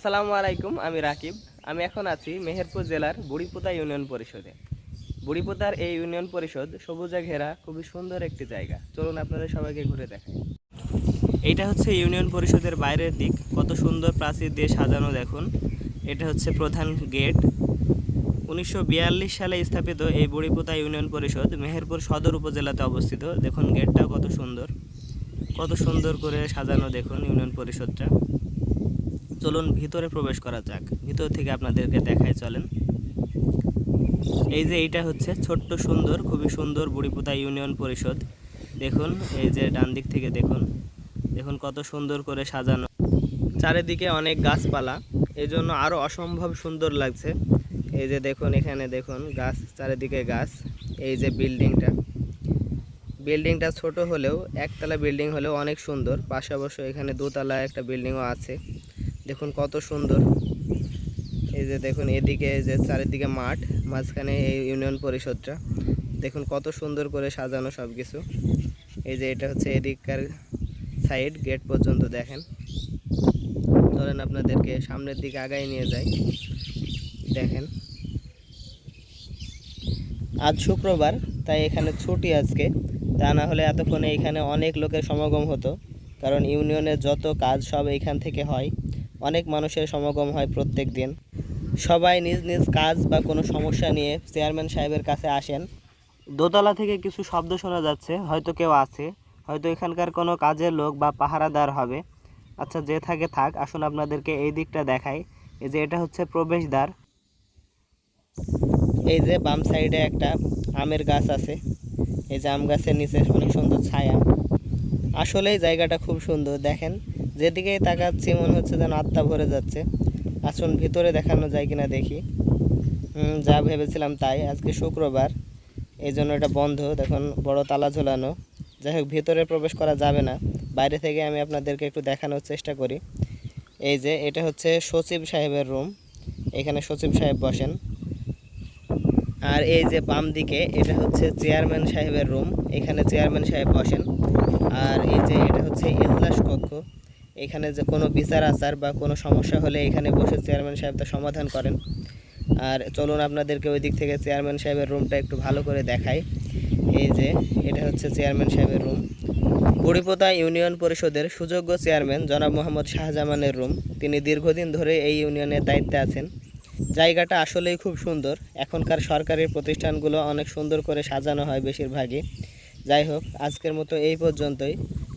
আসসালামু আলাইকুম, আমি রাকিব। আমি এখন আছি মেহেরপুর জেলার বুড়িপোতা ইউনিয়ন পরিষদে। বুড়িপোতার এই ইউনিয়ন পরিষদ সবুজে ঘেরা, খুবই সুন্দর একটি জায়গা। চলুন আপনাদের সবাইকে ঘুরে দেখাই। এইটা হচ্ছে ইউনিয়ন পরিষদের বাইরের দিক। কত সুন্দর প্রাচীর দিয়ে সাজানো দেখুন। এটা হচ্ছে প্রধান গেট। উনিশশো বিয়াল্লিশ সালে স্থাপিত এই বুড়িপোতা ইউনিয়ন পরিষদ মেহেরপুর সদর উপজেলাতে অবস্থিত। দেখুন গেটটা কত সুন্দর। কত সুন্দর করে সাজানো দেখুন ইউনিয়ন পরিষদটা। চলুন ভিতরে প্রবেশ করা যাক। ভিতর থেকে আপনাদেরকে দেখাই চলেন। এই যে এইটা হচ্ছে ছোট্ট সুন্দর, খুবই সুন্দর বুড়িপোতা ইউনিয়ন পরিষদ। দেখুন, এই যে ডান দিক থেকে দেখুন। দেখুন কত সুন্দর করে সাজানো। চারিদিকে অনেক গাছপালা। এই জন্য আরও অসম্ভব সুন্দর লাগছে। এই যে দেখুন, এখানে দেখুন গাছ, চারিদিকে গাছ। এই যে বিল্ডিংটা। বিল্ডিংটা ছোট হলেও, একতলা বিল্ডিং হলেও অনেক সুন্দর। পাশে অবশ্য এখানে দোতলা একটা বিল্ডিংও আছে। দেখুন কত সুন্দর। এই যে দেখুন, এদিকে যে চারিদিকে মাঠ, মাঝখানে এই ইউনিয়ন পরিষদটা। দেখুন কত সুন্দর করে সাজানো সব কিছু এই যে এটা হচ্ছে এদিককার সাইড, গেট পর্যন্ত দেখেন। ধরেন আপনাদেরকে সামনের দিকে আগায় নিয়ে যাই। দেখেন। আজ শুক্রবার, তাই এখানে ছুটি আজকে। তা না হলে এতক্ষণে এখানে অনেক লোকের সমাগম হতো, কারণ ইউনিয়নের যত কাজ সব এইখান থেকে হয়। অনেক মানুষের সমাগম হয় প্রত্যেক দিন। সবাই নিজ নিজ কাজ বা কোনো সমস্যা নিয়ে চেয়ারম্যান সাহেবের কাছে আসেন। দোতলা থেকে কিছু শব্দ শোনা যাচ্ছে, হয়তো কেউ আছে, হয়তো এখানকার কোনো কাজের লোক বা পাহারাদার হবে। আচ্ছা যে থাকে থাক, আসুন আপনাদেরকে এই দিকটা দেখাই। এই যে এটা হচ্ছে প্রবেশদ্বার। এই যে বাম সাইডে একটা আমের গাছ আছে। এই যে আম গাছের নিচে অনেক সুন্দর ছায়া। আসলেই জায়গাটা খুব সুন্দর, দেখেন। যেদিকেই তাকাচ্ছি, মনে হচ্ছে যেন আত্মা ভরে যাচ্ছে। আসুন, ভিতরে দেখানো যায় কিনা দেখি। যা ভেবেছিলাম তাই। আজকে শুক্রবার এই জন্য এটা বন্ধ। দেখুন, বড় তালা ঝোলানো। যাই হোক, ভিতরে প্রবেশ করা যাবে না। বাইরে থেকে আমি আপনাদেরকে একটু দেখানোর চেষ্টা করি। এই যে, এটা হচ্ছে সচিব সাহেবের রুম। এখানে সচিব সাহেব বসেন। আর এই যে বাম দিকে, এটা হচ্ছে চেয়ারম্যান সাহেবের রুম। এখানে চেয়ারম্যান সাহেব বসেন। আর এই যে, এটা হচ্ছে এজলাস কক্ষ। এখানে যে কোনো বিচার আচার বা কোনো সমস্যা হলে এখানে বসে চেয়ারম্যান সাহেব তা সমাধান করেন। আর চলুন আপনাদেরকে ওই দিক থেকে চেয়ারম্যান সাহেবের রুমটা একটু ভালো করে দেখাই। এই যে, এটা হচ্ছে চেয়ারম্যান সাহেবের রুম বুড়িপোতা ইউনিয়ন পরিষদের সুযোগ্য চেয়ারম্যান জনাব মোহাম্মদ শাহজামানের রুম তিনি দীর্ঘদিন ধরে এই ইউনিয়নের দায়িত্বে আছেন। জায়গাটা আসলেই খুব সুন্দর। এখনকার সরকারি প্রতিষ্ঠানগুলো অনেক সুন্দর করে সাজানো হয় বেশিরভাগই। যাই হোক, আজকের মতো এই পর্যন্তই।